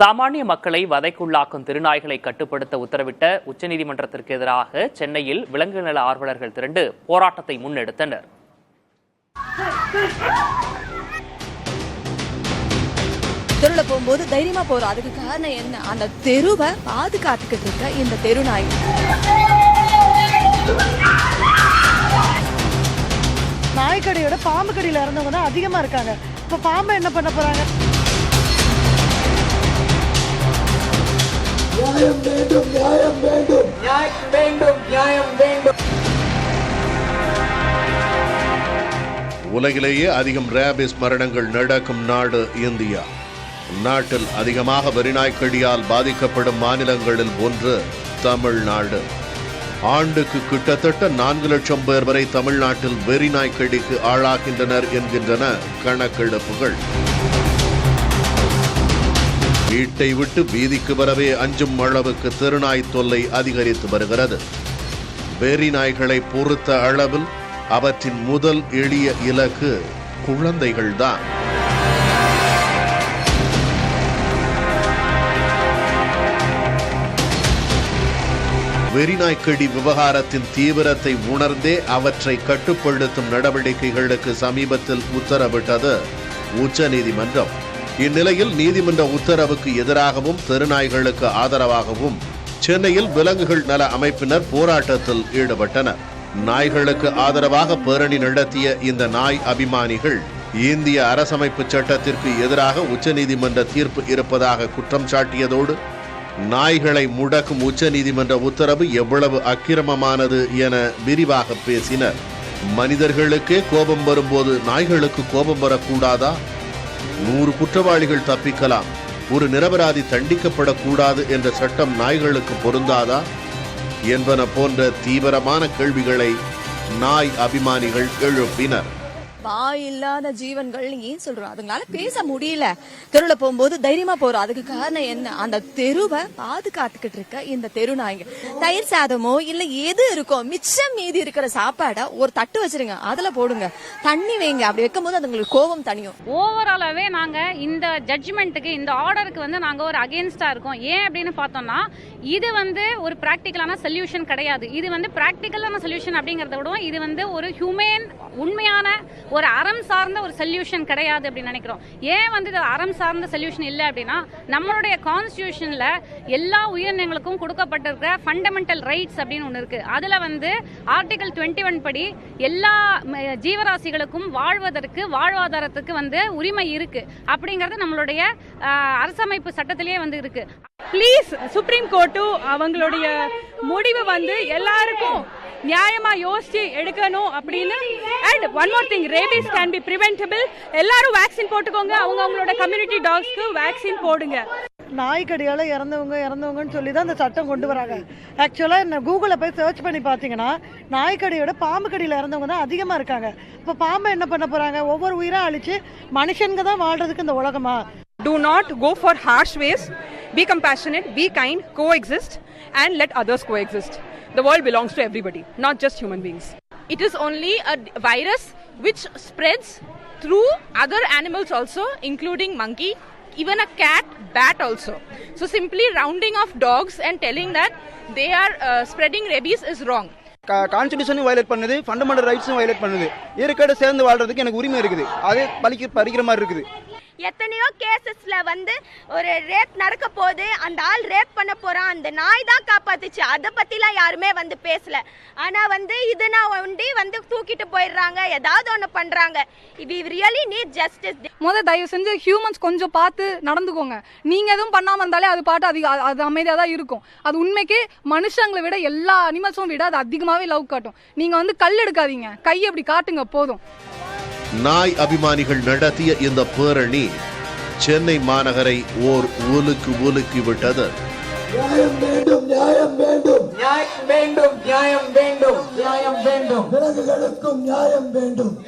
சாமானிய மக்களை வதைக்குள்ளாக்கும் திருநாய்களை கட்டுப்படுத்த உத்தரவிட்ட உச்சநீதிமன்றத்திற்கு எதிராக சென்னையில் விலங்கு நல ஆர்வலர்கள் திரண்டு போராட்டத்தை முன்னெடுத்தனர். தெருவில் போகும்போது தைரியமா போறோம் அதுக்கு காரணம் என்ன? அந்த தெருவை பாதுகாத்துக்கிட்டு இருக்க இந்த தெரு நாய் நாய்க்கடியோட பாம்பு கடியில இறந்தவங்க தான் அதிகமா இருக்காங்க. இப்ப பாம்பை என்ன பண்ண போறாங்க? உலகிலேயே அதிகம் ரேபிஸ் மரணங்கள் நடக்கும் நாடு இந்தியா. நாட்டில் அதிகமாக வெறிநாய்க்கடியால் பாதிக்கப்படும் மாநிலங்களில் ஒன்று தமிழ்நாடு. ஆண்டுக்கு கிட்டத்தட்ட நான்கு லட்சம் பேர் வரை தமிழ்நாட்டில் வெறிநாய்க்கடிக்கு ஆளாகின்றனர் என்கின்றன கணக்கெடுப்புகள். வீட்டை விட்டு வீதிக்கு வரவே அஞ்சும் அளவுக்கு தெருநாய் தொல்லை அதிகரித்து வருகிறது. வெறி நாய்களை பொறுத்த அளவில் அவற்றின் முதல் எளிய இலக்கு குழந்தைகள்தான். வெறிநாய்க்கடி விவகாரத்தின் தீவிரத்தை உணர்ந்தே அவற்றை கட்டுப்படுத்தும் நடவடிக்கைகளுக்கு சமீபத்தில் உத்தரவிட்டது உச்சநீதிமன்றம். இந்நிலையில் நீதிமன்ற உத்தரவுக்கு எதிராகவும் தெருநாய்களுக்கு ஆதரவாகவும் சென்னையில் விலங்குகள் நல அமைப்பினர் போராட்டத்தில் ஈடுபட்டனர். நாய்களுக்கு ஆதரவாக பேரணி நடத்திய இந்த நாய் அபிமானிகள் இந்திய அரசமைப்பு சட்டத்திற்கு எதிராக உச்சநீதிமன்ற தீர்ப்பு இருப்பதாக குற்றம் சாட்டியதோடு நாய்களை முடக்கும் உச்சநீதிமன்ற உத்தரவு எவ்வளவு அக்கிரமமானது என விரிவாக பேசினர். மனிதர்களுக்கே கோபம் வரும்போது நாய்களுக்கு கோபம் வரக்கூடாதா? நூறு குற்றவாளிகள் தப்பிக்கலாம். ஒரு நிரபராதி தண்டிக்கப்படக்கூடாது என்ற சட்டம் நாய்களுக்கு பொருந்தாதா? என்பன போன்ற தீவிரமான கேள்விகளை நாய் அபிமானிகள் எழுப்பினர். வாய் இல்லாத ஜீவன்கள் ஏன் சொல்றோம் அதுங்களால பேச முடியல. தெருவுல போகும்போது தைரியமா போறோம் அதுக்கு காரணம் என்ன? அந்த தெருவை பாதுகாத்துக்கிட்டு இருக்க இந்த தெரு நாய்ங்க. தயிர் சாதமோ இல்ல எது இருக்கோ மிச்சம் மீதி இருக்கிற சாப்பாடை ஒரு தட்டு வச்சிருங்க. அதுல போடுங்க. தண்ணி வைங்க. அப்படி வைக்கும் போது அதுங்களுக்கு கோபம் தனியும் ஓவராலாவே நாங்க இந்த ஜட்ஜ்மெண்ட்டுக்கு இந்த ஆர்டருக்கு வந்து நாங்க ஒரு அகேன்ஸ்டா இருக்கோம். ஏன் அப்படின்னு பார்த்தோம்னா இது வந்து ஒரு பிராக்டிக்கலான சொல்யூஷன் கிடையாது. இது வந்து பிராக்டிக்கலான சொல்யூஷன் அப்படிங்கறத விட இது வந்து ஒரு ஹியூமேன் உண்மையான ஒரு அறம் சார்ந்த ஒரு சொல்யூஷன் கிடையாது அப்படின்னு நினைக்கிறோம். ஏன் வந்து இது அறம் சார்ந்த சொல்யூஷன் இல்லை அப்படின்னா நம்மளுடைய கான்ஸ்டியூஷன்ல எல்லா உயிரினங்களுக்கும் கொடுக்கப்பட்டிருக்கிற ஃபண்டமெண்டல் ரைட்ஸ் அப்படின்னு ஒன்று இருக்கு. அதுல வந்து ஆர்டிகல் டுவெண்ட்டி ஒன் படி எல்லா ஜீவராசிகளுக்கும் வாழ்வதற்கு வாழ்வாதாரத்துக்கு வந்து உரிமை இருக்கு. அப்படிங்கறது நம்மளுடைய அரசமைப்பு சட்டத்திலேயே வந்து இருக்கு. ப்ளீஸ் சுப்ரீம் கோர்ட்டும் அவங்களுடைய முடிவு வந்து எல்லாருக்கும் நியாயமா யோசிச்சு எடுக்கணும் அப்படின்னு. And one more thing rabies can be preventable எல்லாரும் வேக்சின் போட்டுக்கோங்க. அவங்க அவங்களோட கம்யூனிட்டி டாக்ஸ்க்கு வேக்சின் போடுங்க. நாய்க்கடியால் இறந்தவங்க இறந்தவங்கன்னு சொல்லி தான் இந்த சட்டம் கொண்டு வராங்க. ஆக்சுவலாக என்ன கூகுளில் போய் சர்ச் பண்ணி பார்த்தீங்கன்னா நாய்க்கடியோட பாம்பு கடியில் இறந்தவங்க தான் அதிகமாக இருக்காங்க. இப்போ பாம்பை என்ன பண்ண போகிறாங்க ஒவ்வொரு உயிராக அழிச்சு மனுஷங்க தான் வாழ்றதுக்கு இந்த உலகமா? Do not go for harsh ways. Be compassionate, be kind, coexist, and let others coexist. The world belongs to everybody, not just human beings. it is only a d- virus which spreads through other animals also including monkey even a cat bat also so simply rounding off dogs and telling that they are uh, spreading rabies is wrong கான்ஸ்டியூஷனும் violate பண்ணுது fundamental ரைட்ஸும் violate பண்ணுது இருக்கட சேர்ந்து வாழ்றதுக்கு எனக்கு உரிமை இருக்குது அதே பலிக்க பறிக்கிற மாதிரி இருக்குது எத்தனையோ கேசஸ்ல வந்து ஒரு ரேப் நடக்க போது அந்த ஆள் ரேப் பண்ண போறான். அந்த நாய் தான் காப்பாத்துச்சு. அதை பத்திலாம் யாருமே வந்து பேசல. ஆனா வந்து இதுனா ஒண்டி வந்து தூக்கிட்டு போயிடுறாங்க. ஏதாவது ஒன்று பண்றாங்க. இவ் ரியலி நீட் ஜஸ்டிஸ் முத தயவு செஞ்சு ஹியூமன்ஸ் கொஞ்சம் பார்த்து நடந்துக்கோங்க. நீங்க எதுவும் பண்ணாம இருந்தாலே அது பாட்டு அது அது அமைதியாக தான் இருக்கும். அது உண்மைக்கு மனுஷங்களை விட எல்லா அனிமல்ஸும் விட அது அதிகமாகவே லவ் காட்டும். நீங்கள் வந்து கல் எடுக்காதீங்க. கை அப்படி காட்டுங்க போதும். நாய் அபிமானிகள் நடத்திய இந்த பேரணி சென்னை மாநகரை ஓர் உலுக்கு உலுக்கி விட்டது. நியாயம் வேண்டும் நியாயம் வேண்டும். நியாயம் வேண்டும் நியாயம் வேண்டும் நியாயம் வேண்டும். விலங்குகளுக்கும் நியாயம் வேண்டும்.